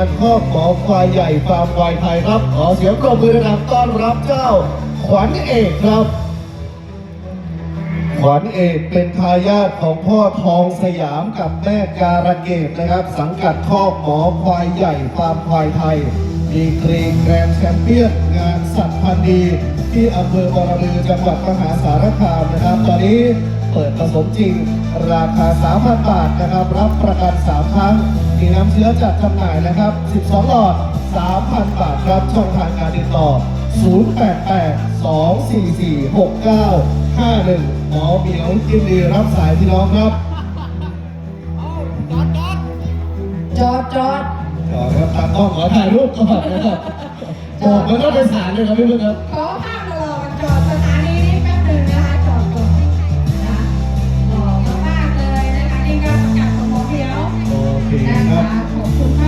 การครอบหมอควายใหญ่ฟาร์มควายไทยครับขอเสียงปรบมือนะครับต้อนรับเจ้า ขวัญเอกครับ ขวัญเอกเป็นทายาทของพ่อทองสยามกับแม่การะเกดนะครับ สังกัดครอบหมอควายใหญ่ฟาร์มควายไทยดีกรีแกรนด์แชมเปี้ยนงานสัตว์พันธุ์ดี ที่อำเภอบรบือจังหวัดมหาสารคามนะครับ ตอนนี้เปิดผสมจริง ราคา 3,000 บาทนะครับ รับประกันสั มีน้ำเชื้อจัดจำหน่ายนะครับ 12 หลอด 3,000 บาทครับ ช่องทางการติดต่อ 088 244 6951หมอเหมียวยินดีรับสายพี่น้องครับ จอดจอดขอครับตามต้องขอถ่ายรูปก่อนนะครับบอกแล้วก็ไปศาลเลยครับพี่เพื่อนครับ ขอภาพตลอดจอดสถานี ขอบคุณมาก